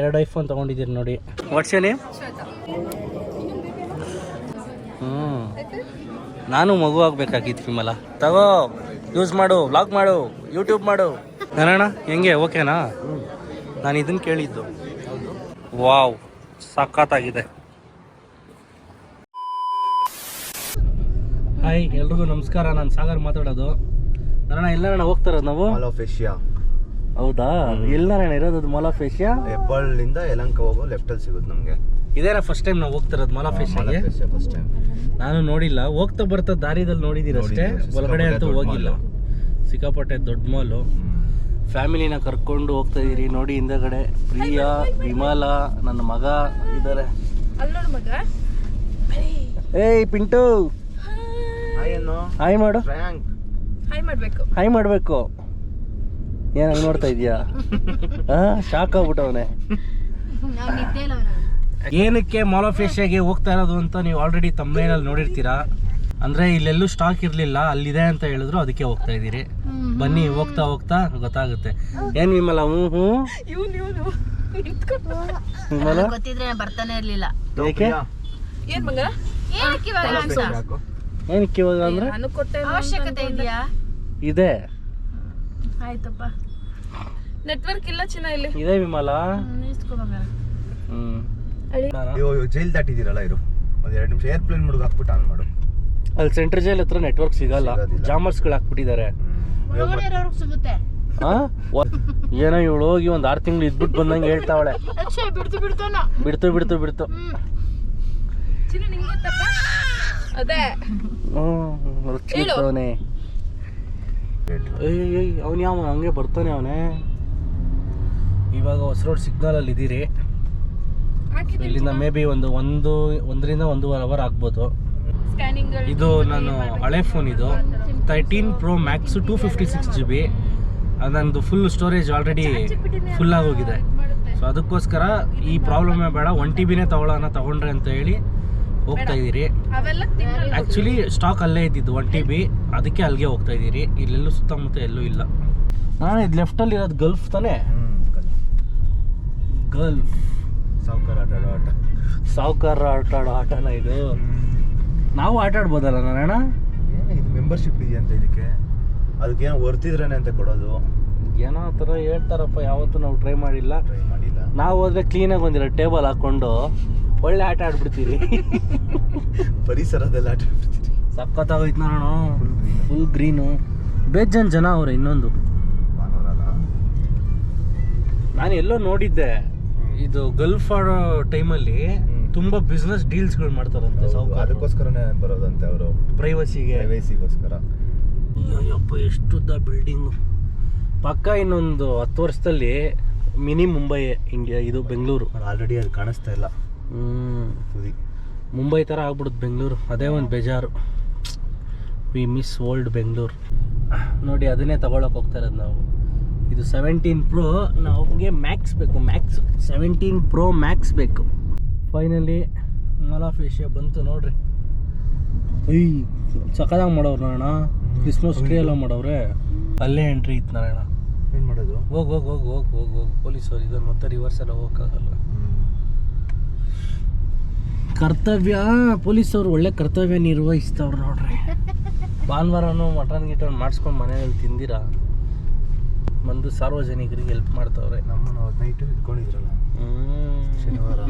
ಎರಡು ಐಫೋನ್ ತಗೊಂಡಿದ್ದೀರಿ ನೋಡಿ. What's name ಹ್ಞೂ ನಾನು ಮಗು ಆಗ್ಬೇಕಾಗಿತ್ತು ವಿಮಲ. ತಗೋ ಯೂಸ್ ಮಾಡು ಬ್ಲಾಗ್ ಮಾಡು ಯೂಟ್ಯೂಬ್ ಮಾಡು. ನಾನಣ್ಣ ಹೆಂಗೆ? ಓಕೆನಾ? ನಾನು ಇದನ್ನು ಕೇಳಿದ್ದು. ವಾವ್ ಸಖತ್ತಾಗಿದೆ ಹಾಯ್ ಎಲ್ರಿಗೂ ನಮಸ್ಕಾರ. ನಾನು ಸಾಗರ್ ಮಾತಾಡೋದು. ನಾನಣ್ಣ ಎಲ್ಲಾರಣ ಹೋಗ್ತಾರ ನಾವು? ಆಲ್ ಆಫ್ ಏಷ್ಯಾ ಹೌದಾ? ಎಲ್ಲಾರಣ ಇರೋದು ಮಾಲ್ ಫೇಶಿಯಾ ಏಷ್ಯಾ ಹೆಬ್ಬಾಳಿಂದ ಯಲಂಕ ಹೋಗೋ ಲೆಫ್ಟ್ ಅಲ್ಲಿ ಸಿಗುತ್ತೆ ನಮಗೆ. ಇದೇನ ಫಸ್ಟ್ ಟೈಮ್ ನಾವು ಹೋಗ್ತಿರೋದು ಮಾಲ್ ಆಫ್ ಫಸ್ಟ್ ಟೈಮ್ ನಾನು ನೋಡಿಲ್ಲ. ಹೋಗ್ತಾ ಬರ್ತಾ ದಾರಿದಲ್ಲಿ ನೋಡಿದಿರ ಅಷ್ಟೇ? ಒಳಗಡೆ ಅಂತೂ ಹೋಗಿಲ್ಲ. ಸಿಕ್ಕಾಪಟ್ಟೆ ದೊಡ್ಡ ಮಾಲು ಫ್ಯಾಮಿಲಿನ ಕರ್ಕೊಂಡು ಹೋಗ್ತಾ ಇದೀರಿ. ನೋಡಿ ಹಿಂದಗಡೆ ಪ್ರಿಯಾ ವಿಮಾಲ ನನ್ನ ಮಗ ಇದ್ದಾರೆ. ಏಯ್ ಪಿಂಟು. ಏನು ಹಾಯ್ ಮಾಡು. ಹಾಯ್ ಮಾಡ್ಬೇಕು. ಹಾಯ್ ಮಾಡಬೇಕು. ಏನ್ ಹಂಗ್ ನೋಡ್ತಾ ಇದೀಯಾ ಹಾ ಶಾಕ್ ಆಗ್ಬಿಟ್ಟವನೆ ಏನಕ್ಕೆ ಮಾಲೋಫೇಶಿಯಾಗೆ ಹೋಗ್ತಾ ಇರೋದು ಅಂತ ನೀವು ಆಲ್ರೆಡಿ ತಮ್ಮನೇನಲ್ಲಿ ನೋಡಿರ್ತೀರಾ? ಅಂದ್ರೆ ಇಲ್ಲೆಲ್ಲೂ ಸ್ಟಾಕ್ ಇರ್ಲಿಲ್ಲ ಅಲ್ಲಿದೆ ಅಂತ ಹೇಳಿದ್ರು ಅದಕ್ಕೆ ಹೋಗ್ತಾ ಇದ್ದೀರಿ. ಬನ್ನಿ ಹೋಗ್ತಾ ಹೋಗ್ತಾ ಗೊತ್ತಾಗುತ್ತೆ. ಏನ್ ನಿಮ್ಮಲ್ಲ ಹ್ಞೂ ಹ್ಞೂ ಇವ್ನು ಇವನು. ವಿಮಲ? ಗೊತ್ತಿದ್ರೆ ಬರ್ತಾನೆ ಇರ್ಲಿಲ್ಲ. ಏಕೆ? ಏನ್ ಮಗ? ಏನಕ್ಕೆ ಇವಾಗ ಅಂದ್ರೆ? ಅವಶ್ಯಕತೆ ಇದೆಯಾ? ಇದೆ. ಆಯ್ತಪ್ಪ ನೆಟ್ವರ್ಕ್ ಇಲ್ಲ ಚಿನ್ನ ಇಲ್ಲಿ ಇದೆ ವಿಮಲ ಅಯ್ಯೋ ಜೈಲ್ ದಾಟಿದ್ದೀರಲ್ಲ ಇರು ಒಂದ್ ಎರಡು ನಿಮಿಷ ಏರ್ಪ್ಲೇನ್ ಮುಡುಗ ಹಾಕ್ಬಿಟ್ಟು ಆನ್ ಮಾಡು ಅಲ್ಲಿ ಸೆಂಟ್ರಲ್ ಜೈಲ್ ಹತ್ರ ನೆಟ್ವರ್ಕ್ ಸಿಗಲ್ಲ. ಜಾಮರ್ಸ್ಗಳು ಹಾಕ್ಬಿಟ್ಟಿದ್ದಾರೆ ಸಿಗುತ್ತೆ ಆ? ಏನೋ ಇವಳು ಹೋಗಿ ಒಂದ್ ಆರು ತಿಂಗಳು ಇದ್ಬಿಟ್ಟು ಬಂದಂಗೆ ಹೇಳ್ತಾವಳೆ ಬಿಡ್ತು ಬಿಡ್ತಾನ ಬಿಡ್ತು ಬಿಡ್ತು ಅದೇ ಹ್ಮ್ ರುಚಿರ್ತವನೆ ಏಯ್ ಏಯ್ ಅವನು ಯಾವ ಹಂಗೆ ಬರ್ತಾನೆ ಅವನೇ? ಇವಾಗ ಹೊಸ ರೋಡ್ ಸಿಗ್ನಲ್ ಅಲ್ಲಿ ಇದ್ದೀರಿ. ಇಲ್ಲಿಂದ ಮೇ ಬಿ ಒಂದು ಒಂದು ಒಂದರಿಂದ ಒಂದೂವರೆ ಅವರ್ ಆಗ್ಬೋದು. ಸ್ಕ್ಯಾನಿಂಗ್ ಇದು ನಾನು ಹಳೆ ಫೋನ್ ಇದು. Thirteen pro max two fifty six G B ನಂದು ಫುಲ್ ಸ್ಟೋರೇಜ್ ಆಲ್ರೆಡಿ ಫುಲ್ ಆಗೋಗಿದೆ. ಸೊ ಅದಕ್ಕೋಸ್ಕರ ಈ ಪ್ರಾಬ್ಲಮೇ ಬೇಡ. ಒನ್ ಟಿ ಬಿನೇ ತಗೊಳ್ಳೋಣ ತಗೊಂಡ್ರೆ ಅಂತ ಹೇಳಿ ಹೋಗ್ತಾ ಇದ್ದೀರಿ. ಆ್ಯಕ್ಚುಲಿ ಸ್ಟಾಕ್ ಅಲ್ಲೇ ಇದ್ದಿದ್ದು ಒನ್ ಟಿ ಬಿ ಅದಕ್ಕೆ ಅಲ್ಲಿಗೆ ಹೋಗ್ತಾ ಇದ್ದೀರಿ. ಇಲ್ಲೆಲ್ಲೂ ಸುತ್ತಮುತ್ತ ಎಲ್ಲೂ ಇಲ್ಲ. ನಾನು ಇದು ಲೆಫ್ಟಲ್ಲಿ ಇರೋದು ಗಲ್ಫ್ ತಾನೆ? ಗಲ್ಫ್ ಸಾವುಕಾರ ಆಟ. ಆಡೋ ಆಟ ಸಾವುಕಾರ ಆಟ ಆಡೋ ಆಟನ ಇದು? ನಾವು ಆಟ ಆಡ್ಬೋದಲ್ಲ ನಾರಾಯಣ? ಏನು ಇದು ಮೆಂಬರ್ಶಿಪ್ ಇದೆಯಂತ ಇದಕ್ಕೆ ಅದಕ್ಕೇನೋ ವರ್ತಿದ್ರೇನೆ ಅಂತ ಕೊಡೋದು. ಏನೋ ಆ ಥರ ಹೇಳ್ತಾರಪ್ಪ ಯಾವತ್ತೂ ನಾವು ಟ್ರೈ ಮಾಡಿಲ್ಲ. ಟ್ರೈ ಮಾಡಿಲ್ಲ. ನಾವು ಹೋದ್ರೆ ಕ್ಲೀನಾಗಿ ಬಂದಿರೋ ಟೇಬಲ್ ಹಾಕ್ಕೊಂಡು ಒಳ್ಳೆ ಆಟ ಆಡ್ಬಿಡ್ತೀವಿ ಪರಿಸರದಲ್ಲಿ ಆಟ ಆಡ್ಬಿಡ್ತೀರಿ ಸಖತ್ತಾಗೋಯ್ತು ನಾನು ಫುಲ್ ಗ್ರೀನ್ ಬೇಜನ್ ಜನ ಅವ್ರೆ ಇನ್ನೊಂದು. ನಾನು ಎಲ್ಲೋ ನೋಡಿದ್ದೆ ಇದು ಗಲ್ಫ್ ಆಡೋ ಟೈಮಲ್ಲಿ. ತುಂಬಾ ಬಿಸ್ನೆಸ್ ಡೀಲ್ಸ್ಗಳು ಮಾಡ್ತಾರಂತೆ ಸಾವುಕಾರ. ಅದಕ್ಕೋಸ್ಕರನೇ ಬರೋದಂತೆ ಅವರು. ಪ್ರೈವಸಿಗೆ ಪ್ರೈವಸಿಗೋಸ್ಕರ ಅಯ್ಯಪ್ಪ ಎಷ್ಟುದ್ದ ಬಿಲ್ಡಿಂಗು ಪಕ್ಕ ಇನ್ನೊಂದು ಹತ್ತು ವರ್ಷದಲ್ಲಿ ಮಿನಿ ಮುಂಬೈ ಇಂಡಿಯಾ ಇದು ಬೆಂಗಳೂರು. ಆಲ್ರೆಡಿ ಅದು ಕಾಣಿಸ್ತಾ ಇಲ್ಲ. ಹ್ಞೂ ಮುಂಬೈ ಥರ ಆಗ್ಬಿಡುತ್ತೆ ಬೆಂಗಳೂರು. ಅದೇ ಒಂದು ಬೇಜಾರು. We miss old Bengaluru. ನೋಡಿ ಅದನ್ನೇ ತಗೊಳಕ್ಕೆ ಹೋಗ್ತಾ ಇರೋದು ನಾವು. ಇದು ಸೆವೆಂಟೀನ್ ಪ್ರೋ ನಮಗೆ ಮ್ಯಾಕ್ಸ್ ಬೇಕು ಮ್ಯಾಕ್ಸ್ ಸೆವೆಂಟೀನ್ ಪ್ರೋ ಮ್ಯಾಕ್ಸ್ ಬೇಕು. ಫೈನಲಿ ಮಾಲ್ ಆಫ್ ಏಷ್ಯಾ ಬಂತು ನೋಡ್ರಿ. ಅಯ್ಯ ಸಖತ್ತಾಗಿ ಮಾಡೋರು ನಾರಣ ಕ್ರಿಸ್ಮಸ್ ಟ್ರೀ ಎಲ್ಲ ಮಾಡವ್ರೆ ಅಲ್ಲೇ ಎಂಟ್ರಿ ಇತ್ತು ನಾರಾಯಣ. ಏನು ಮಾಡೋದು? ಹೋಗಿ ಹೋಗಿ ಹೋಗಿ ಹೋಗಿ ಹೋಗಿ ಹೋಗಿ. ಪೊಲೀಸರು ಇದನ್ನು ಮತ್ತೆ ರಿವರ್ಸ್ ಎಲ್ಲ ಹೋಗೋಕ್ಕಾಗಲ್ಲ. ಕರ್ತವ್ಯ. ಪೊಲೀಸವ್ರು ಒಳ್ಳೆ ಕರ್ತವ್ಯ ನಿರ್ವಹಿಸ್ತವ್ರು ನೋಡ್ರಿ. ಭಾನುವಾರನು ಮಟನ್ ಗಿಟನ್ ಮಾಡಿಸ್ಕೊಂಡು ಮನೆಯಲ್ಲಿ ತಿಂದಿರ? ಬಂದು ಸಾರ್ವಜನಿಕರಿಗೆ ಹೆಲ್ಪ್ ಮಾಡ್ತವ್ರೆ. ನಮ್ಮನ್ನ ನೈಟ್ ಇಟ್ಕೊಂಡಿದ್ರಲ್ಲ ಶನಿವಾರ.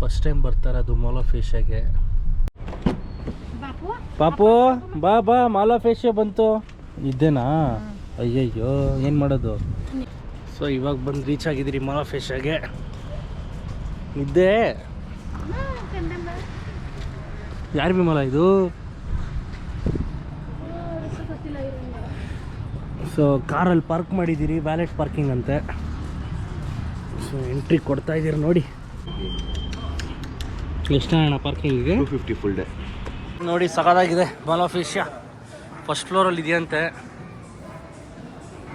ಫಸ್ಟ್ ಟೈಮ್ ಬರ್ತಾರ ಅದು ಮಾಲ್ ಫೇಶಾಗೆ ಪಾಪು ಬಾ ಬಾ ಮಾಲಾ ಫೇಶ ಬಂತು. ಇದ್ದೇನಾ? ಅಯ್ಯಯ್ಯೋ ಏನು ಮಾಡೋದು? ಸೊ ಇವಾಗ ಬಂದು ರೀಚ್ ಆಗಿದ್ದೀರಿ ಮಾಲ್ ಫೇಶಾಗೆ ಏಷ್ಯಾಗೆ ಯಾರ್ ಬಿಮಲ ಇದು? ಸೊ ಕಾರಲ್ಲಿ ಪಾರ್ಕ್ ಮಾಡಿದ್ದೀರಿ ವ್ಯಾಲೆಟ್ ಪಾರ್ಕಿಂಗ್ ಅಂತೆ. ಸೊ ಎಂಟ್ರಿ ಕೊಡ್ತಾ ಇದ್ದೀರಿ ನೋಡಿ. ಎಷ್ಟು ಅಣ್ಣ ಪಾರ್ಕಿಂಗಿಗೆ ಟೂ ಫಿಫ್ಟಿ ಫುಲ್ ಡೇ ನೋಡಿ ಸಕದಾಗಿದೆ ಮಾಲ್ ಆಫ್ ಏಷ್ಯಾ ಫಸ್ಟ್ ಫ್ಲೋರಲ್ಲಿ ಇದೆಯಂತೆ.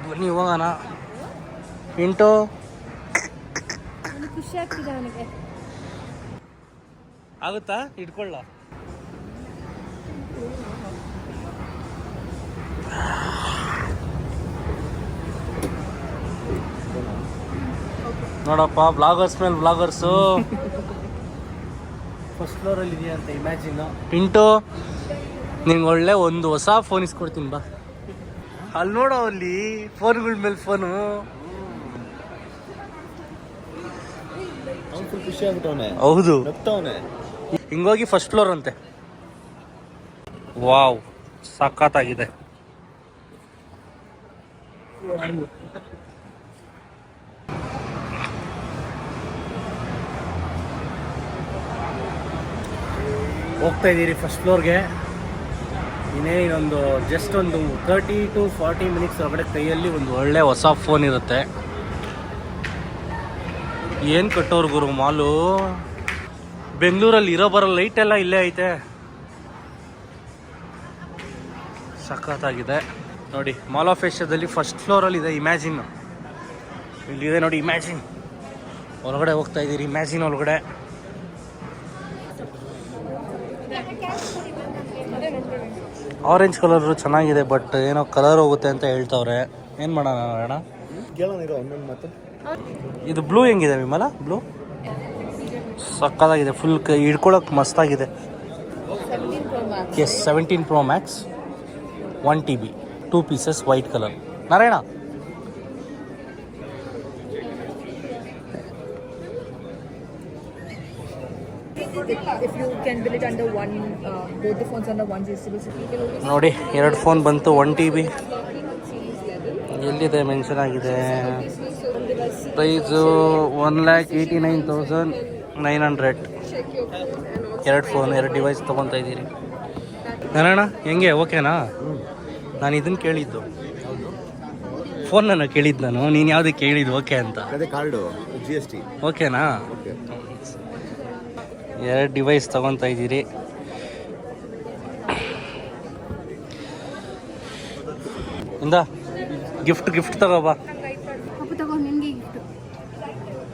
ಬನ್ನಿ ಹೋಗೋಣ. ಇಂಟು. ಖುಷಿ ಆಗ್ತಿದೆ ಅವನಿಗೆ ಆಗುತ್ತಾ? ಇಟ್ಕೊಳ್ಳ. ನೋಡಪ್ಪ ಬ್ಲಾಗರ್ಸ್ ಮೇಲೆ ಬ್ಲಾಗರ್ಸು ಫಸ್ಟ್ ಫ್ಲೋರಲ್ಲಿ ಅಂತ ಇಮ್ಯಾಜಿನ್ ಪಿಂಟು ನಿಂಗೆ ಒಳ್ಳೆ ಒಂದು ಹೊಸ ಫೋನ್ ಇಸ್ಕೊಡ್ತೀನಿ ಬಾ. ಅಲ್ಲಿ ನೋಡೋ ಅಲ್ಲಿ ಫೋನ್ಗಳ ಮೇಲೆ ಫೋನು ಫುಲ್ ಖುಷಿ ಆಗ್ಬಿಟ್ಟವನೆ ಹೌದು. ನಗ್ತವನೆ ಹಿಂಗೋಗಿ ಫಸ್ಟ್ ಫ್ಲೋರ್ ಅಂತೆ. ವಾವ್ ಸಖತ್ತಾಗಿದೆ. ಹೋಗ್ತಾ ಇದ್ದೀರಿ ಫಸ್ಟ್ ಫ್ಲೋರ್ಗೆ ಇನ್ನೇ ಇನ್ನೊಂದು ಜಸ್ಟ್ ಒಂದು ತರ್ಟಿ ಟು ಫಾರ್ಟಿ ಮಿನಿಟ್ಸ್ ಒಳಗಡೆ ಕೈಯಲ್ಲಿ ಒಂದು ಒಳ್ಳೆ ಹೊಸ ಫೋನ್ ಇರುತ್ತೆ. ಏನು ಕಟ್ಟೋರು ಗುರು ಮಾಲು? ಬೆಂಗಳೂರಲ್ಲಿ ಇರೋ ಬರೋ ಲೈಟ್ ಎಲ್ಲ ಇಲ್ಲೇ ಐತೆ. ಸಖತ್ತಾಗಿದೆ. ನೋಡಿ ಮಾಲ್ ಆಫ್ ಏಷ್ಯಾದಲ್ಲಿ ಫಸ್ಟ್ ಫ್ಲೋರಲ್ಲಿ ಇದೆ ಇಮ್ಯಾಜಿನ್ ಇಲ್ಲಿದೆ ನೋಡಿ ಇಮ್ಯಾಜಿನ್ ಒಳಗಡೆ ಹೋಗ್ತಾ ಇದ್ದೀರಿ ಇಮ್ಯಾಜಿನ್ ಒಳಗಡೆ. ಆರೆಂಜ್ ಕಲರ್ ಚೆನ್ನಾಗಿದೆ ಬಟ್ ಏನೋ ಕಲರ್ ಹೋಗುತ್ತೆ ಅಂತ ಹೇಳ್ತವ್ರೆ. ಏನು ಮಾಡೋಣ ಅಣ್ಣ ಇದು ಬ್ಲೂ ಹೆಂಗಿದೆ ವಿಮಲ? ಬ್ಲೂ? ಸಕ್ಕದಾಗಿದೆ ಫುಲ್ ಹಿಡ್ಕೊಳಕ್ಕೆ ಮಸ್ತಾಗಿದೆ. Yes seventeen pro max one T B two pieces white colour Narayana? Uh, ನೋಡಿ ಎರಡು ಫೋನ್ ಬಂತು ಒನ್ ಟಿ ಬಿ ಎಲ್ಲಿದೆ ಮೆನ್ಷನ್ ಆಗಿದೆ? Price one lakh eighty nine thousand nine hundred. ಎರಡು ಫೋನ್ ಎರಡು ಡಿವೈಸ್ ತೊಗೊತಾ ಇದ್ದೀರಿ. ನಾನಣ್ಣ ಹೆಂಗೆ? ಓಕೆನಾ? ನಾನು ಇದನ್ನು ಕೇಳಿದ್ದು. ಫೋನ್ ನಾನು ಕೇಳಿದ್ದು ನಾನು. ನೀನು ಯಾವುದಕ್ಕೆ ಕೇಳಿದ್ದು? ಓಕೆ ಅಂತ. ಅದೇ ಕಾರ್ಡು ಜಿ ಎಸ್ ಟಿ ಓಕೆನಾ? ಎರಡು ಡಿವೈಸ್ ತೊಗೊತಾ ಇದ್ದೀರಿ. ಇಂದ ಗಿಫ್ಟ್ ಗಿಫ್ಟ್ ತಗೋ ಬಾ ಅಪ್ಪ ತಗೋ ನಿನ್ಗೆ ಗಿಫ್ಟ್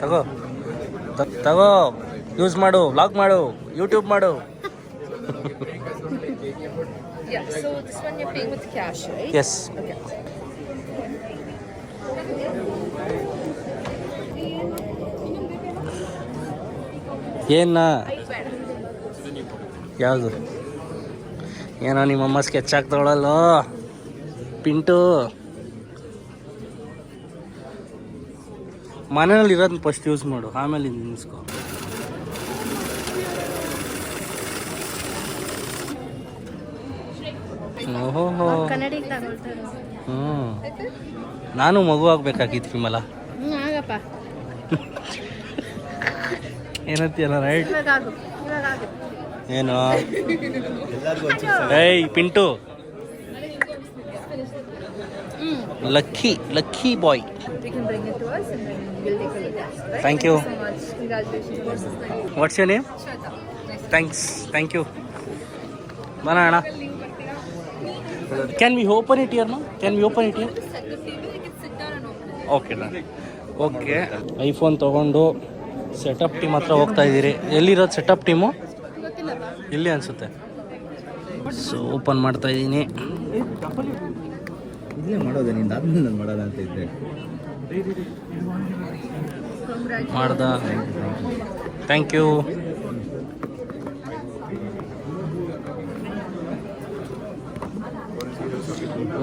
ತಗೋ. ತಗೋ. ಯೂಸ್ ಮಾಡು ವ್ಲಾಗ್ ಮಾಡು ಯೂಟ್ಯೂಬ್ ಮಾಡು? ಎಸ್. ಏನ? ಯಾವುದು? ಏನೋ ನಿಮ್ಮಮ್ಮ ಸ್ಕೆಚ್ ಹಾಕ್ತವಳಲ್ಲ ಪಿಂಟು. ಮನೆಯಲ್ಲಿ ಇರೋದನ್ನ ಫಸ್ಟ್ ಯೂಸ್ ಮಾಡು ಆಮೇಲೆ ನಿನ್ಸ್ಕೋ ಓಹೋ. ಕನ್ನಡಿಗೆ ತಗೊಳ್ತಾರೆ ಹ್ಞೂ ನಾನು ಮಗು ಆಗ್ಬೇಕಾಗಿತ್ತು ವಿಮಲ. ಏನಂತೀಯಲ್ಲ ರೈಟ್ ಏನು? ಏಯ್ Pintu. Lucky lucky boy. You can bring it to us and then we'll take a look at it. Right? Thank you so much. Congratulations. What's this name? What's you name Shweta. Nice. Thanks thank you ಬರೋಣ ಅಣ್ಣ can we open it here no can we open it here Set the table, you can sit down and open it. Okay done okay iPhone ತೊಗೊಂಡು setup team ಹತ್ರ ಹೋಗ್ತಾ ಇದ್ದೀರಿ ಎಲ್ಲಿರೋದು setup team ಇಲ್ಲಿ ಅನಿಸುತ್ತೆ so open ಮಾಡ್ತಾ ಇದ್ದೀನಿ ಇಲ್ಲೇ ಮಾಡೋದು ನಿಂದ ಆದ್ಮೇಲೆ ನಾನು ಮಾಡೋಣ ಅಂತ ಇದ್ದೆ ಮಾಡ್ದ. ಥ್ಯಾಂಕ್ ಯು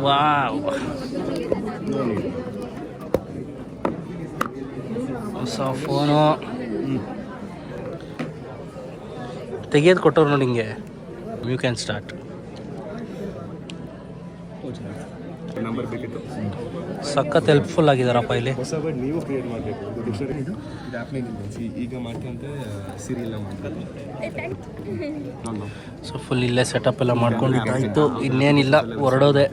ವಾವ್ ಹೊಸ ಫೋನು ತೆಗಿಯೋದು ಕೊಟ್ಟವ್ರು ನೋಡಿ ಹಿಂಗೆ. ಯು ಕ್ಯಾನ್ ಸ್ಟಾರ್ಟ್ ನಂಬರ್ ಬೇಕಿತ್ತು? ಸಖತ್ ಹೆಲ್ಪ್ಫುಲ್ ಆಗಿದಾರಪ್ಪ ಇಲ್ಲಿ. ಹೊಸ ವರ್ಡ್ ನೀವು ಕ್ರಿಯೇಟ್ ಮಾಡಬೇಕು. ಇದು ಡಿಕ್ಷನರಿ ಇದು ಇದು. ಆ್ಯಪ್ನೇ ನಿಲ್ಲಿಸಿ ಈಗ ಮಾಡ್ಕೊಂತ ಸೀರಿಯಲ್ ಮಾಡ್ತಾರೆ ಸೊ ಫುಲ್ ಇಲ್ಲೇ ಸೆಟಪ್ ಎಲ್ಲ ಮಾಡ್ಕೊಂಡಿದ್ದಾಯ್ತು ಇನ್ನೇನಿಲ್ಲ ಹೊರಡೋದೆ.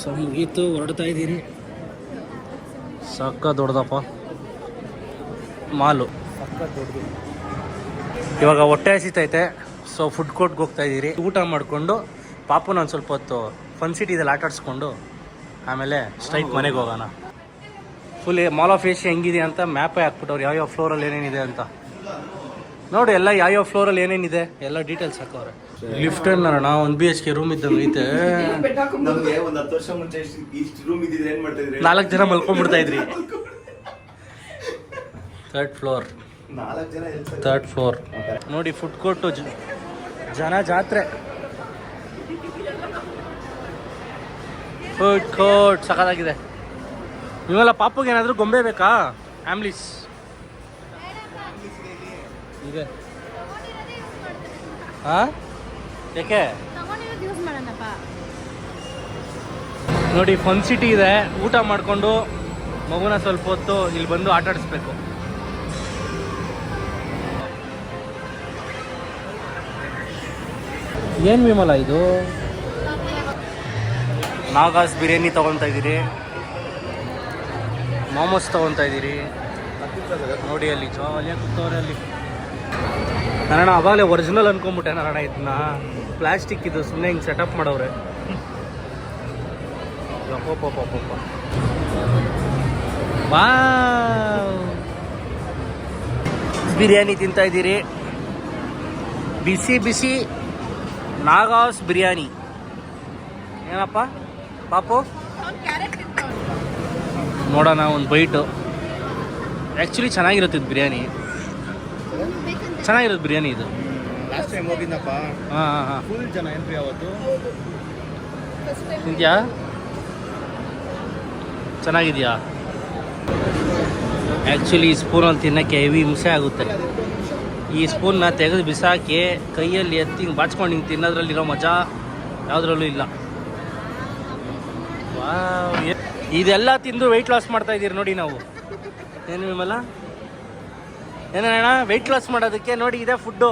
ಸೊ ಮುಗೀತು ಹೊರಡ್ತಾ ಇದ್ದೀರಿ. ಸಕ್ಕ ದೊಡ್ಡದಪ್ಪ. ಮಾಲು. ಸಕ್ಕ ದೊಡ್ಡದು ಇವಾಗ ಹೊಟ್ಟೆ ಹಸಿತೈತೆ. ಸೊ ಫುಡ್ ಕೋರ್ಟ್ಗೆ ಹೋಗ್ತಾ ಇದ್ದೀರಿ. ಊಟ ಮಾಡಿಕೊಂಡು ಪಾಪು ನಾನು ಸ್ವಲ್ಪ ಹೊತ್ತು ಫನ್ ಸಿಟಿದಲ್ಲಿ ಆಟ ಆಡಿಸ್ಕೊಂಡು ಆಮೇಲೆ ಸ್ಟ್ರೈಟ್ ಮನೆಗೆ ಹೋಗೋಣ. ಫುಲ್ ಮಾಲ್ ಆಫ್ ಏಷ್ಯಾ ಹೆಂಗಿದೆ ಅಂತ ಮ್ಯಾಪೇ ಹಾಕ್ಬಿಟ್ಟವ್ರು. ಯಾವ್ಯಾವ ಫ್ಲೋರಲ್ಲಿ ಏನೇನಿದೆ ಅಂತ. ನೋಡಿ ಎಲ್ಲ ಯಾವ್ಯಾವ ಫ್ಲೋರಲ್ಲಿ ಏನೇನಿದೆ ಎಲ್ಲ ಡೀಟೇಲ್ಸ್ ಹಾಕೋರೆ ಲಿಫ್ಟ್ ಅಣ್ಣ ಒಂದು ಬಿ ಎಚ್ ಕೆ ರೂಮ್ ಇದ್ದಂಗೆ ಐತೆ. ನಾಲ್ಕು ಜನ ಮಲ್ಕೊಂಡ್ಬಿಡ್ತಾ ಇದ್ರಿ. ಥರ್ಡ್ ಫ್ಲೋರ್ ಥರ್ಡ್ ಫ್ಲೋರ್ ನೋಡಿ ಫುಡ್ ಕೋರ್ಟು ಜನ ಜಾತ್ರೆ. ಫುಡ್ ಕೋರ್ಟ್ ಸಖತ್ತಾಗಿದೆ. ಇವೆಲ್ಲ ಪಾಪುಗೆ ಏನಾದರೂ ಗೊಂಬೆ ಬೇಕಾ? ಆಮ್ಲಿಸ್ ಇದೆ. ಹಾಂ ಯಾಕೆ ನೋಡಿ ಫನ್ ಸಿಟಿ ಇದೆ. ಊಟ ಮಾಡಿಕೊಂಡು ಮಗುನ ಸ್ವಲ್ಪ ಹೊತ್ತು ಇಲ್ಲಿ ಬಂದು ಆಟ ಆಡಿಸ್ಬೇಕು. ಏನು ವಿಮಲ ಇದು? ನಾಗಾಸ್ ಬಿರಿಯಾನಿ ತೊಗೊತಾ ಇದ್ದೀರಿ. ಮೋಮೋಸ್ ತೊಗೊತಾ ಇದ್ದೀರಿ. ನೋಡಿ ಅಲ್ಲಿ ಜಾಲಿಯಾಗಿ ಕೂತವ್ರೆ ಅಲ್ಲಿ. ನಾರಾಯಣ, ಅವಾಗಲೇ ಒರಿಜಿನಲ್ ಅನ್ಕೊಂಬಿಟ್ಟೆ ನಾರಾಯಣ ಇದನ್ನ ಪ್ಲಾಸ್ಟಿಕ್ ಇದು ಸುಮ್ಮನೆ ಹಿಂಗೆ ಸೆಟಪ್ ಮಾಡವ್ರೆ. ಬಿರಿಯಾನಿ ತಿಂತಾ ಇದ್ದೀರಿ. ಬಿಸಿ ಬಿಸಿ ನಾಗಾಸ್ ಬಿರಿಯಾನಿ. ಏನಪ್ಪ? ಪಾಪು? ನೋಡೋಣ ಒಂದು ಬೈಟು ಆ್ಯಕ್ಚುಲಿ ಚೆನ್ನಾಗಿರುತ್ತೆ ಇದು ಬಿರಿಯಾನಿ. ಚೆನ್ನಾಗಿರುತ್ತೆ ಬಿರಿಯಾನಿ ಇದು. ಲಾಸ್ಟ್ ಟೈಮ್ ಹೋಗಿದ್ದಪ್ಪ. ಹಾಂ ಹಾಂ ಹಾಂ. ಫುಲ್ ಜನ ಅವತ್ತು. ಇದೆಯಾ ಚೆನ್ನಾಗಿದೆಯಾ? ಆ್ಯಕ್ಚುಲಿ ಈ ಸ್ಪೂನಲ್ಲಿ ತಿನ್ನೋಕ್ಕೆ ಹೆವಿ ಹಿಂಸೆ ಆಗುತ್ತೆ. ಈ ಸ್ಪೂನ್ನ ತೆಗೆದು ಬಿಸಾಕಿ ಕೈಯಲ್ಲಿ ಎತ್ತಿ ಹಿಂಗೆ ಬಾಚ್ಕೊಂಡು ಹಿಂಗೆ ತಿನ್ನೋದ್ರಲ್ಲಿರೋ ಮಜಾ ಯಾವುದ್ರಲ್ಲೂ ಇಲ್ಲ. ಇದೆಲ್ಲ ತಿಂದು ವೆಯ್ಟ್ ಲಾಸ್ ಮಾಡ್ತಾ ಇದ್ದೀರಿ ನೋಡಿ ನಾವು. ಏನು ವಿಮಲ? ಏನಣ್ಣ ವೆಯ್ಟ್ ಲಾಸ್ ಮಾಡೋದಕ್ಕೆ ನೋಡಿ ಇದೆ ಫುಡ್ಡು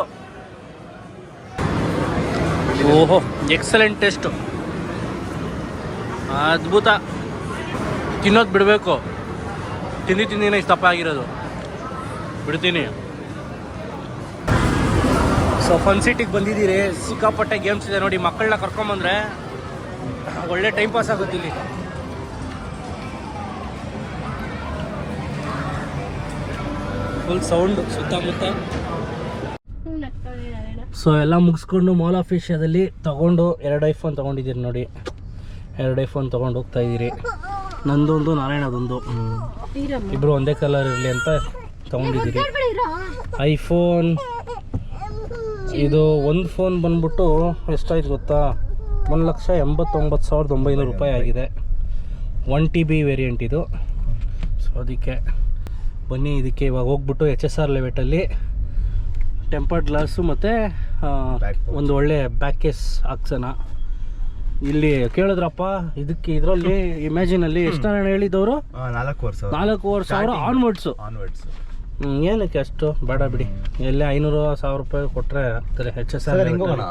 ಓಹೋ ಎಕ್ಸಲೆಂಟ್ ಟೇಸ್ಟು ಅದ್ಭುತ. ತಿನ್ನೋದು ಬಿಡಬೇಕು. ತಿಂದು ತಿಂದಿನ ಇಷ್ಟು ತಪ್ಪಾಗಿರೋದು ಬಿಡ್ತೀನಿ. ಸೊ ಫನ್ ಸಿಟಿಗೆ ಬಂದಿದ್ದೀರಿ. ಸಿಕ್ಕಾಪಟ್ಟೆ ಗೇಮ್ಸ್ ಇದೆ ನೋಡಿ, ಮಕ್ಕಳನ್ನ ಕರ್ಕೊಂಬಂದ್ರೆ ಒಳ್ಳೆ ಟೈಮ್ ಪಾಸ್ ಆಗುತ್ತೆ ಇಲ್ಲಿ. ಫುಲ್ ಸೌಂಡ್ ಸುತ್ತಮುತ್ತ. ಸೊ ಎಲ್ಲ ಮುಗಿಸ್ಕೊಂಡು ಮಾಲ್ ಆಫ್ ಏಷ್ಯಾದಲ್ಲಿ ತಗೊಂಡು ಎರಡು ಐಫೋನ್ ತೊಗೊಂಡಿದ್ದೀರಿ ನೋಡಿ. ಎರಡು ಐಫೋನ್ ತೊಗೊಂಡು ಹೋಗ್ತಾ ಇದ್ದೀರಿ. ನಂದೊಂದು, ನಾರಾಯಣದೊಂದು. ಇಬ್ಬರು ಒಂದೇ ಕಲರ್ ಇರಲಿ ಅಂತ ತೊಗೊಂಡಿದ್ದೀರಿ. ಐಫೋನ್ ಇದು ಒಂದು ಫೋನ್ ಬಂದ್ಬಿಟ್ಟು ಎಷ್ಟಾಯ್ತು ಗೊತ್ತಾ? ಒಂದು ಲಕ್ಷ ಎಂಬತ್ತೊಂಬತ್ತು ಸಾವಿರದ ಒಂಬೈನೂರು ರೂಪಾಯಿ ಆಗಿದೆ. ಒನ್ ಟಿ ಬಿ ವೇರಿಯಂಟ್ ಇದು. ಸೊ ಅದಕ್ಕೆ ಬನ್ನಿ ಇದಕ್ಕೆ ಇವಾಗ ಹೋಗ್ಬಿಟ್ಟು ಎಚ್ ಎಸ್ ಆರ್ ಲೆವೆಟಲ್ಲಿ ಟೆಂಪರ್ಡ್ ಗ್ಲಾಸು ಮತ್ತು ಒಂದು ಒಳ್ಳೆ ಬ್ಯಾಕ್ ಕೇಸ್ ಹಾಕ್ಸೋಣ. ಇಲ್ಲಿ ಕೇಳಿದ್ರಪ್ಪ ಇದಕ್ಕೆ ಇದರಲ್ಲಿ ಇಮ್ಯಾಜಿನಲ್ಲಿ ಎಷ್ಟು ಹಣ ಹೇಳಿದವರು? ನಾಲ್ಕೂವರೆ ವರ್ಷ ನಾಲ್ಕೂವರೆ ಸಾವಿರ. ಆನ್ವರ್ಡ್ಸು ಆನ್ವರ್ಡ್ಸ್ ಏನಕ್ಕೆ ಅಷ್ಟು? ಬೇಡ ಬಿಡಿ. ಎಲ್ಲೇ ಐನೂರು ಸಾವಿರ ರೂಪಾಯಿ ಕೊಟ್ಟರೆ ಆಗ್ತಾರೆ ಎಚ್ ಎಸ್ ಆರ್ ಹಿಂಗೆ ಹೋಗೋಣ.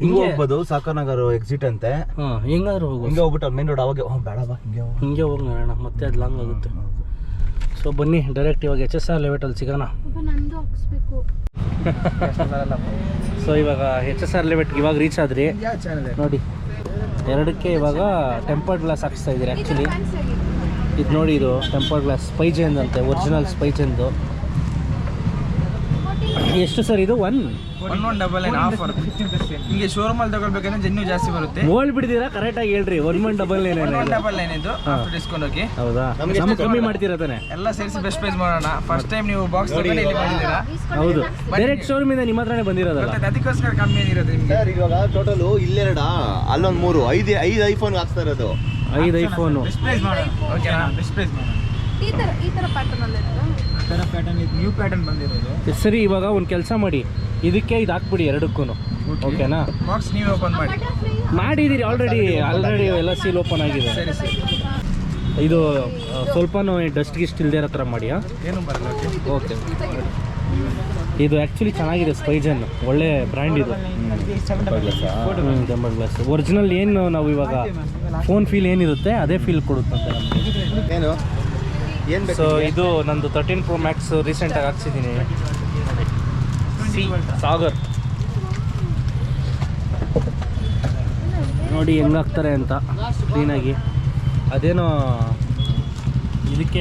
ಹಿಂಗೆ ಹೋಗ್ಬೋದು ಸಾಕನಗರ್ ಎಕ್ಸಿಟ್ ಅಂತೆ. ಹಾಂ ಹೆಂಗಾದ್ರೂ ಹೋಗು ಹಿಂಗೆ ಹೋಗ್ಬಿಟ್ಟು ಮೇನ್ ರೋಡ್ ಅವಾಗ ಬೇಡ ಬಾ ಹಿಂಗೆ ಹೋಗು. ಹಿಂಗೆ ಹೋಗಿ ನೋಡೋಣ ಮತ್ತೆ ಅದು ಲಾಂಗ್ ಆಗುತ್ತೆ. ಸೊ ಬನ್ನಿ ಡೈರೆಕ್ಟ್ ಇವಾಗ ಎಚ್ ಎಸ್ ಆರ್ ಲೆವೆಟಲ್ಲಿ ಸಿಗೋಣ. ಸೊ ಇವಾಗ ಎಚ್ ಎಸ್ ಆರ್ ಲೆವೆಟ್ಗೆ ಇವಾಗ ರೀಚ್ ಆದ್ರಿ. ನೋಡಿ ಎರಡಕ್ಕೆ ಇವಾಗ ಟೆಂಪರ್ಡ್ ಗ್ಲಾಸ್ ಹಾಕಿಸ್ತಾ ಇದ್ದೀರಿ ಆ್ಯಕ್ಚುಲಿ ಇದು ನೋಡಿ ಇದು ಟೆಂಪರ್ಡ್ ಗ್ಲಾಸ್ ಸ್ಪೈಜೆಂದ್ ಅಂತೆ ಒರಿಜಿನಲ್ ಸ್ಪೈಜೆಂದು ಎಷ್ಟು ಸರ್ ಇದು? One one one double nine offer ನಿಮಗೆ ಶೋರೂಮ್ ಅಲ್ಲಿ ತಗೊಳ್ಬೇಕಂದ್ರೆ ಜೆನ್ಯೂ ಜಾಸ್ತಿ ಬರುತ್ತೆ. ಓಲ್ಡ್ ಬಿಡ್ತೀರಾ ಕರೆಕ್ಟಾಗಿ ಹೇಳ್ರಿ. One one double one one double nine ಇದು. ಡಿಸ್ಕೌಂಟ್ ಹೋಗಿ. ಹೌದಾ? ನಮ್ಗೆ ಕಮ್ಮಿ? ಮಾಡ್ತೀರಾ ತಾನೆ? ಎಲ್ಲ ಸೇರಿಸಿ ಬೆಸ್ಟ್ ಪ್ರೈಸ್ ಮಾಡೋಣ. ಫಸ್ಟ್ ಟೈಮ್ ನೀವು ಬಾಕ್ಸ್ ತಗೊಂಡು ಇಲ್ಲಿ ಬಂದಿದ್ದೀರಾ? ಹೌದು. ಡೈರೆಕ್ಟ್ ಇಂದ ನಿಮ್ಮ ಹತ್ರನೇ ಬಂದಿರೋದಲ್ಲ? ಅದಕ್ಕೋಸ್ಕರ ಕಮ್ಮಿ ಏನಿರೋದು ನಿಮಗೆ? ಸರ್ ಇವಾಗ ಟೋಟಲ್ ಇಲ್ಲೆರಡ? ಅಲ್ಲೊಂದು ಮೂರು. ಐದು ಐದು ಐಫೋನ್ ಹಾಕ್ತಾ ಇರೋದು. ಐದು ಐಫೋನ್ ಬೆಸ್ಟ್ ಪ್ರೈಸ್ ಮಾಡೋಣ. ಓಕೆನಾ ಬೆಸ್ಟ್ ಪ್ರೈಸ್ ಮಾಡೋಣ. ಈ ತರ ಈ ತರ ಪ್ಯಾಟರ್ನ್ ಅಲ್ಲಿ ಈ ಥರ ಪ್ಯಾಟರ್ನ್ ಇದು ನ್ಯೂ ಪ್ಯಾಟರ್ನ್ ಬಂದಿರೋದು. ಸರಿ ಇವಾಗ ಒಂದು ಕೆಲಸ ಮಾಡಿ. ಇದಕ್ಕೆ ಇದು ಹಾಕ್ಬಿಡಿ ಎರಡಕ್ಕೂ ಓಕೆನಾ? ಬಾಕ್ಸ್ ನೀವೇ ಓಪನ್ ಮಾಡಿ. ಮಾಡಿದ್ದೀರಿ ಆಲ್ರೆಡಿ ಆಲ್ರೆಡಿ ಎಲ್ಲ ಸೀಲ್ ಓಪನ್ ಆಗಿದೆ. ಸರಿ ಸರಿ. ಇದು ಸ್ವಲ್ಪ ಸ್ವಲ್ಪನೂ ಡಸ್ಟ್ ಗಿಸ್ಟ್ ಇಲ್ದೇ ಇರೋ ಥರ ಮಾಡಿಯಾ? ಏನು ಬರಲ್ಲ ಓಕೆ. ಇದು ಆ್ಯಕ್ಚುಲಿ ಚೆನ್ನಾಗಿದೆ ಸ್ಪೈಜನ್ ಒಳ್ಳೆ ಬ್ರ್ಯಾಂಡ್ ಇದು. ಟೆಂಬರ್ ಗ್ಲಾಸ್ ಒರಿಜಿನಲ್ ಏನು ನಾವು ಇವಾಗ ಫೋನ್ ಫೀಲ್ ಏನಿರುತ್ತೆ ಅದೇ ಫೀಲ್ ಕೊಡುತ್ತೆ ನಮಗೆ. ಏನು? ಏನು ಸೊ ಬೇಕು ಇದು ನಂದು ತರ್ಟೀನ್ ಪ್ರೋ ಮ್ಯಾಕ್ಸ್ ರೀಸೆಂಟಾಗಿ ಹಾಕ್ಸಿದ್ದೀನಿ ಸಿ ಸಾಗರ್. ನೋಡಿ ಹೆಂಗಾಗ್ತಾರೆ ಅಂತ ಕ್ಲೀನಾಗಿ ಅದೇನೋ ಇದಕ್ಕೆ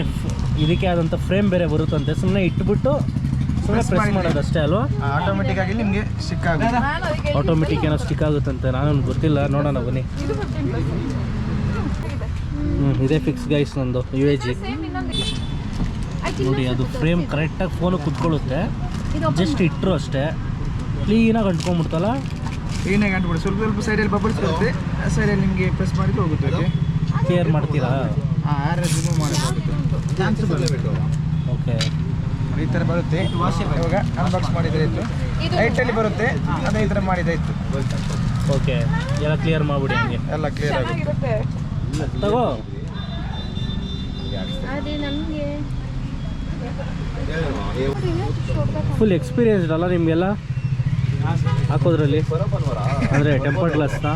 ಇದಕ್ಕೆ ಆದಂಥ ಫ್ರೇಮ್ ಬೇರೆ ಬರುತ್ತಂತೆ. ಸುಮ್ಮನೆ ಇಟ್ಬಿಟ್ಟು ಸುಮ್ಮನೆ ಪ್ರೆಸ್ ಮಾಡೋದು ಅಷ್ಟೇ ಅಲ್ವಾ? ಆಟೋಮೆಟಿಕ್ ಆಗಿ ನಿಮಗೆ ಸ್ಟಿಕ್ ಆಗುತ್ತೆ ಆಟೋಮೆಟಿಕ್ ಏನೋ ಸ್ಟಿಕ್ ಆಗುತ್ತಂತೆ ನಾನು ಗೊತ್ತಿಲ್ಲ ನೋಡೋಣ ಬನ್ನಿ. ಹ್ಞೂ ಇದೇ ಫಿಕ್ಸ್ ಗೈಸ್ ನಂದು ಯು ಎ ಜಿ ನೋಡಿ ಅದು ಫ್ರೇಮ್ ಕರೆಕ್ಟಾಗಿ ಫೋನು ಕುತ್ಕೊಳ್ಳುತ್ತೆ. ಜಸ್ಟ್ ಇಟ್ಟರು ಅಷ್ಟೇ. ಕ್ಲೀನಾಗಿ ಅಂಟ್ಕೊಂಡ್ಬಿಡ್ತಲ್ಲ? ಕ್ಲೀನಾಗಿ ಅಂಟ್ಬಿಡಿ. ಸ್ವಲ್ಪ ಸ್ವಲ್ಪ ಸೈಡಲ್ಲಿ ಬಬಲ್ಸ್ ಬರುತ್ತೆ. ಆ ಸೈಡಲ್ಲಿ ನಿಮಗೆ ಪ್ರೆಸ್ ಮಾಡಿದ್ರೆ ಹೋಗುತ್ತೆ ಓಕೆ ಕೇರ್ ಮಾಡ್ತೀರಾ? ಹಾಂ ರಿಮೂವ್ ಓಕೆ ಈ ಥರ ಬರುತ್ತೆ. ಇವಾಗ ಅನ್ಬಾಕ್ಸ್ ಮಾಡಿದ್ರೆ ಇತ್ತು ಲೈಟಲ್ಲಿ ಬರುತ್ತೆ. ಅದೇ ಈ ಥರ ಮಾಡಿದಾಯಿತು ಇತ್ತು ಓಕೆ ಎಲ್ಲ ಕ್ಲಿಯರ್ ಮಾಡಿಬಿಡಿ ಹಂಗೆ. ಎಲ್ಲ ಕ್ಲಿಯರ್ ಆಗುತ್ತೆ. ತಗೋ. ಅದೇ ನಮಗೆ. ಫುಲ್ ಎಕ್ಸ್ಪೀರಿಯನ್ಸ್ಡ್ ಅಲ್ಲ ನಿಮಗೆಲ್ಲ? ಹಾಕೋದ್ರಲ್ಲಿ? ಅಂದರೆ ಟೆಂಪರ್ ಗ್ಲಾಸ್ನ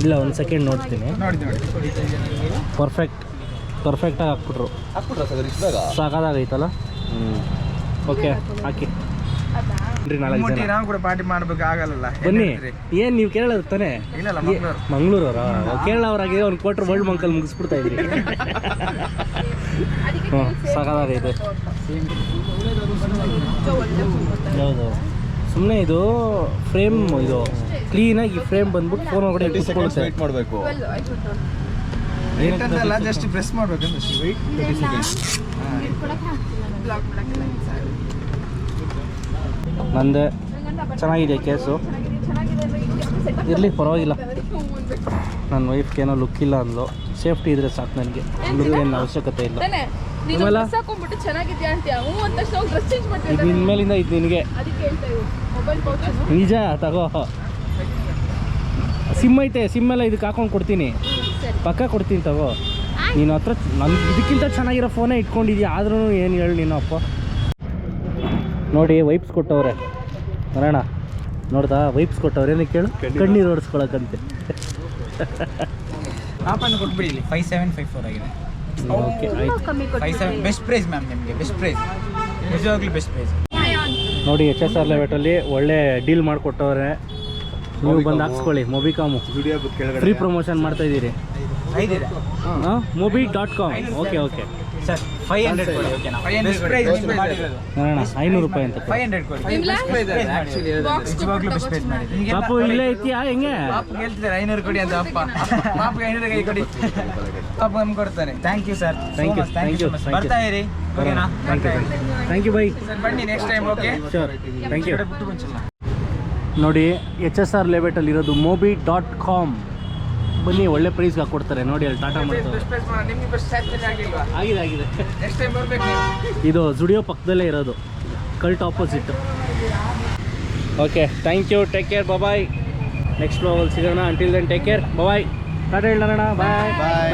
ಇಲ್ಲ ಒಂದು ಸೆಕೆಂಡ್ ನೋಡ್ತೀನಿ. ನೋಡಿ ನೋಡಿ ಪರ್ಫೆಕ್ಟ್ ಪರ್ಫೆಕ್ಟಾಗಿ ಹಾಕ್ಬಿಟ್ರು ಹ್ಞೂ ಓಕೆ ಹಾಕಿ. ಬನ್ರಿ ನಾಲ್ಕು ಜನ ನಾವು ಕೂಡ ಪಾರ್ಟಿ ಮಾಡ್ಬೇಕು ಆಗಲ್ಲ ಬನ್ನಿ. ಏನು ನೀವು ಕೇರಳ ತಾನೆ? ಮಂಗಳೂರವರ? ಕೇರಳ ಅವರಾಗಿ ಒಂದು ಕ್ವಾರ್ಟರ್ ವರ್ಲ್ಡ್ ಮಂಕಲ್ ಮುಗಿಸ್ಬಿಡ್ತಾ ಇದ್ರಿ. ಹ್ಞೂ ಇದೆ. ಹೌದು. ಸುಮ್ಮನೆ ಇದು ಫ್ರೇಮ್ ಇದು ಕ್ಲೀನಾಗಿ ಫ್ರೇಮ್ ಬಂದ್ಬಿಟ್ಟು ಫೋನ್ ಒಳಗಡೆ ವೇಟ್ ಮಾಡಬೇಕು. ಜಸ್ಟ್ ಪ್ರೆಸ್ ಮಾಡ್ಬೇಕಂತ ವೆಯ್ಟ್ ನಂದೆ ಚೆನ್ನಾಗಿದೆ ಕೇಸು. ಇರಲಿ ಪರವಾಗಿಲ್ಲ. ನನ್ನ ವೈಫ್ಗೆ ಏನೋ ಲುಕ್ ಇಲ್ಲ ಅಂದ್ಲು. ಸೇಫ್ಟಿ ಇದ್ರೆ ಸಾಕು ನನಗೆ. ಲುಕ್ ಏನು ಅವಶ್ಯಕತೆ ಇಲ್ಲ. ಇನ್ಮೇಲಿಂದ ಇದು ನಿನಗೆ. ನಿಜ ತಗೋ. ಸಿಮ್ ಐತೆ ಸಿಮ್ ಎಲ್ಲ ಇದಕ್ಕೆ ಹಾಕೊಂಡು ಕೊಡ್ತೀನಿ. ಪಕ್ಕ ಕೊಡ್ತೀನಿ ತಗೋ. ನೀನು ಹತ್ರ ನನ್ನ ಇದಕ್ಕಿಂತ ಚೆನ್ನಾಗಿರೋ ಫೋನೇ ಇಟ್ಕೊಂಡಿದ್ಯಾ? ಆದ್ರೂ ಏನು ಹೇಳು ನೀನು ಅಪ್ಪ. ನೋಡಿ ವೈಪ್ಸ್ ಕೊಟ್ಟವ್ರೆ. ಬರೋಣ ನೋಡ್ದಾ? ವೈಪ್ಸ್ ಕೊಟ್ಟವ್ರೆ. ಏನಕ್ಕೆ ಕೇಳು? ಕಣ್ಣೀರು. ಓಡಿಸ್ಕೊಳಕಂತೆ ಆಪನ್ನು ಕೊಟ್ಬಿಡಿ ಇಲ್ಲಿ. ಫೈವ್ ಸೆವೆನ್ ಫೈವ್ ಫೋರ್ ಆಗಿದೆ. Okay five seven best price ma'am ನಿಮಗೆ. ಬೆಸ್ಟ್ ಪ್ರೈಸ್ ನಿಜವಾಗ್ಲೂ ಬೆಸ್ಟ್ ಪ್ರೈಸ್ ನೋಡಿ ಎಚ್ ಎಸ್ ಆರ್ ಲೆವೆಟಲ್ಲಿ ಒಳ್ಳೆ ಡೀಲ್ ಮಾಡಿಕೊಟ್ಟವ್ರೆ. ನೀವು ಬಂದು ಹಾಕ್ಸ್ಕೊಳ್ಳಿ. ಮೊಬಿಕಾಮು ಫ್ರೀ ಪ್ರಮೋಷನ್ ಮಾಡ್ತಾ ಇದ್ದೀರಿ. Mobi dot com okay okay sir five hundred ಕೊಡಿ ಓಕೆನಾ ಬೆಸ್ಟ್ ಪ್ರೈಸ್ ನೋಡೋಣ ಐನೂರು ರೂಪಾಯಿ ಅಂತ ಫೈವ್ ಹಂಡ್ರೆಡ್ ಕೊಡಿ? ನಿಜವಾಗ್ಲೂ ಬೆಸ್ಟ್ ಪ್ರೈಸ್ ಪಾಪು ಇಲ್ಲೇ ಐತಿಯಾ ಹೆಂಗೆ? ಪಾಪ ಹೇಳ್ತಿದ್ದಾರೆ ಐನೂರು ಕೊಡಿ ಅಂತ. ಅಪ್ಪ ಪಾಪ ಐನೂರು ಕೈ ಕೊಡಿ. ಪಾಪ ನಮ್ಗೆ ಕೊಡ್ತಾರೆ. Thank you sir thank you thank you thank you. ಬರ್ತಾ ಇರಿ. ಓಕೆನಾ ಥ್ಯಾಂಕ್ ಯು ಬೈ ಸರ್ ಬನ್ನಿ next time okay sure thank you ನೋಡಿ ಎಚ್ ಎಸ್ ಆರ್ ಲೆವೆಟಲ್ಲಿ ಇರೋದು ಮೋಬಿ ಡಾಟ್ ಕಾಮ್ ಬನ್ನಿ ಒಳ್ಳೆ ಪ್ರೈಸ್ಗೆ ಹಾಕೊಡ್ತಾರೆ ನೋಡಿ ಅಲ್ಲಿ ಟಾಟಾ ಮಾಡ್ತಾರೆ. ಪ್ರೈಸ್ ಆಗಿದೆ ಆಗಿದೆ. ನೆಕ್ಸ್ಟ್ ಟೈಮ್ ಬರ್ಬೇಕು ನೀವು. ಇದು ಜುಡಿಯೋ ಪಕ್ಕದಲ್ಲೇ ಇರೋದು. Cult opposite okay thank you take care bye next ಬ್ಲಾಗಲ್ಲಿ ಸಿಗೋಣ. Until then take care bye tata ಹೇಳೋಣ ಬಾಯ್ ಬಾಯ್